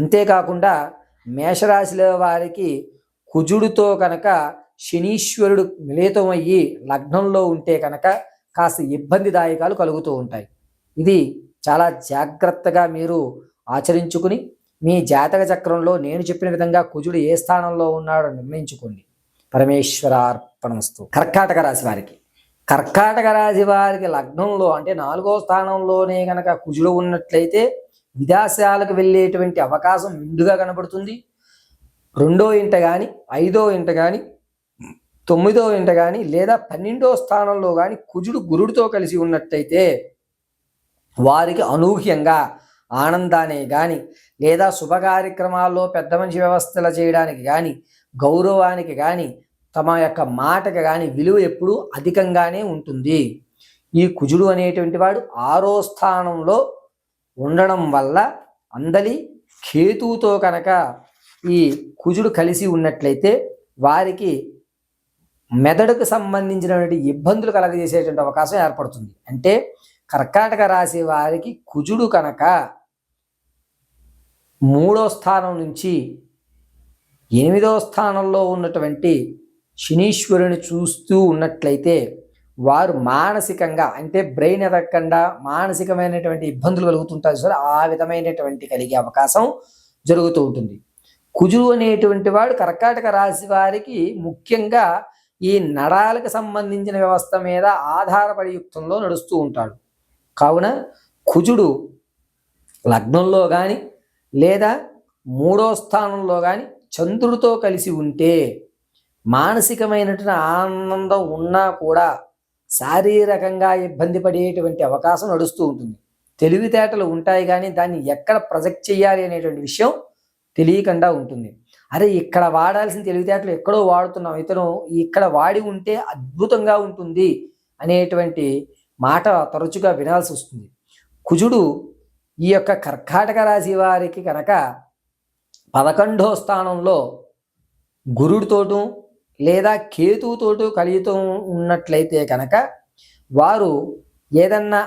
అంతేకాకుండా మేషరాశిలో వారికి కుజుడితో కనుక శనీశ్వరుడు మిళితమయ్యి లగ్నంలో ఉంటే కనుక కాస్త ఇబ్బందిదాయకాలు కలుగుతూ ఉంటాయి. ఇది చాలా జాగ్రత్తగా మీరు ఆచరించుకుని మీ జాతక చక్రంలో నేను చెప్పిన విధంగా కుజుడు ఏ స్థానంలో ఉన్నాడో నిర్ణయించుకోండి. పరమేశ్వరార్పణమస్తు. కర్కాటక రాశి వారికి. కర్కాటక రాశి వారికి లగ్నంలో అంటే నాలుగో స్థానంలోనే గనక కుజుడు ఉన్నట్లయితే విదేశాలకు వెళ్ళేటువంటి అవకాశం ముందుగా కనబడుతుంది. రెండో ఇంట కానీ ఐదో ఇంట కానీ తొమ్మిదో ఇంట కానీ లేదా పన్నెండో స్థానంలో కానీ కుజుడు గురుడితో కలిసి ఉన్నట్టయితే వారికి అనూహ్యంగా ఆనందాన్ని కానీ లేదా శుభ కార్యక్రమాల్లో పెద్ద మనిషి వ్యవస్థలు చేయడానికి కానీ గౌరవానికి కానీ తమ యొక్క మాటకి కానీ విలువ ఎప్పుడూ అధికంగానే ఉంటుంది. ఈ కుజుడు అనేటువంటి వాడు ఆరో స్థానంలో ఉండడం వల్ల అందలి కేతువుతో కనుక ఈ కుజుడు కలిసి ఉన్నట్లయితే వారికి మెదడుకు సంబంధించినటువంటి ఇబ్బందులు కలగజేసేటువంటి అవకాశం ఏర్పడుతుంది. అంటే కర్కాటక రాశి వారికి కుజుడు కనుక మూడో స్థానం నుంచి ఎనిమిదో స్థానంలో ఉన్నటువంటి శనీశ్వరుని చూస్తూ ఉన్నట్లయితే వారు మానసికంగా అంటే బ్రెయిన్ ఎదగకుండా మానసికమైనటువంటి ఇబ్బందులు కలుగుతుంటారు సార్ ఆ విధమైనటువంటి కలిగే అవకాశం జరుగుతూ ఉంటుంది. కుజుడు అనేటువంటి వాడు కర్కాటక రాశి వారికి ముఖ్యంగా ఈ నరాలకు సంబంధించిన వ్యవస్థ మీద ఆధారపడి యుక్తంలో నడుస్తూ ఉంటాడు. కావున కుజుడు లగ్నంలో కానీ లేదా మూడో స్థానంలో కానీ చంద్రుడితో కలిసి ఉంటే మానసికమైనటువంటి ఆనందం ఉన్నా కూడా శారీరకంగా ఇబ్బంది పడేటువంటి అవకాశం నడుస్తూ ఉంటుంది. తెలివితేటలు ఉంటాయి కానీ దాన్ని ఎక్కడ ప్రొజెక్ట్ చేయాలి అనేటువంటి విషయం తెలియకుండా ఉంటుంది. అరే ఇక్కడ వాడాల్సిన తెలివితేటలు ఎక్కడో వాడుతున్నాం. ఇతను ఇక్కడ వాడి ఉంటే అద్భుతంగా ఉంటుంది అనేటువంటి మాట తరచుగా వినాల్సి వస్తుంది. కుజుడు ఈ యొక్క కర్కాటక రాశి వారికి కనుక పదకొండో స్థానంలో గురుడితోటూ లేదా కేతుతోటి కలుగుతూ ఉన్నట్లయితే కనుక వారు ఏదన్నా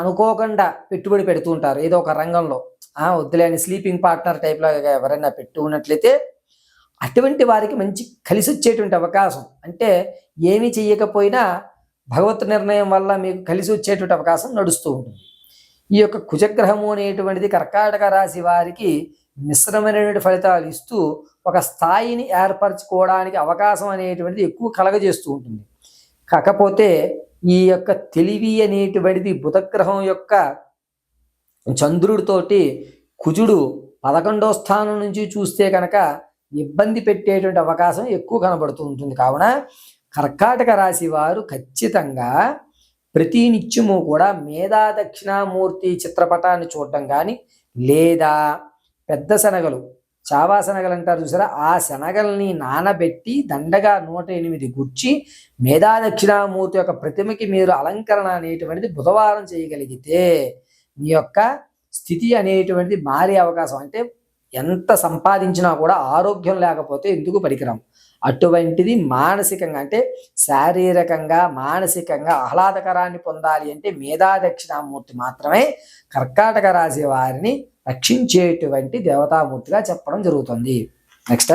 అనుకోకుండా పెట్టుబడి పెడుతూ ఉంటారు ఏదో ఒక రంగంలో. వద్దులేని స్లీపింగ్ పార్ట్నర్ టైప్లో ఎవరైనా పెట్టు ఉన్నట్లయితే అటువంటి వారికి మంచి కలిసి వచ్చేటువంటి అవకాశం. అంటే ఏమీ చేయకపోయినా భగవత్ నిర్ణయం వల్ల మీకు కలిసి వచ్చేటువంటి అవకాశం నడుస్తూ ఉంటుంది. ఈ యొక్క కుజగ్రహము అనేటువంటిది కర్కాటక రాశి వారికి మిశ్రమైనటువంటి ఫలితాలు ఇస్తూ ఒక స్థాయిని ఏర్పరచుకోవడానికి అవకాశం అనేటువంటిది ఎక్కువ కలగజేస్తూ ఉంటుంది. కాకపోతే ఈ యొక్క తెలివి అనేటువంటిది బుధగ్రహం యొక్క చంద్రుడితోటి కుజుడు పదకొండో స్థానం నుంచి చూస్తే కనుక ఇబ్బంది పెట్టేటువంటి అవకాశం ఎక్కువ కనబడుతూ ఉంటుంది. కావున కర్కాటక రాశి వారు ఖచ్చితంగా ప్రతి నిత్యము కూడా మేధా దక్షిణామూర్తి చిత్రపటాన్ని చూడటం కానీ లేదా పెద్ద శనగలు. చావా శనగలు అంటారు చూసారా? ఆ శనగల్ని నానబెట్టి దండగా నూట ఎనిమిది గుచ్చి మేధా దక్షిణామూర్తి యొక్క ప్రతిమకి మీరు అలంకరణ అనేటువంటిది బుధవారం చేయగలిగితే మీ యొక్క స్థితి అనేటువంటిది మారే అవకాశం. అంటే ఎంత సంపాదించినా కూడా ఆరోగ్యం లేకపోతే ఎందుకు పరికరం? అటువంటిది మానసికంగా అంటే శారీరకంగా మానసికంగా ఆహ్లాదకరాన్ని పొందాలి అంటే మేధా దక్షిణామూర్తి మాత్రమే కర్కాటక రాశి వారిని రక్షించేటువంటి దేవతామూర్తిగా చెప్పడం జరుగుతుంది. నెక్స్ట్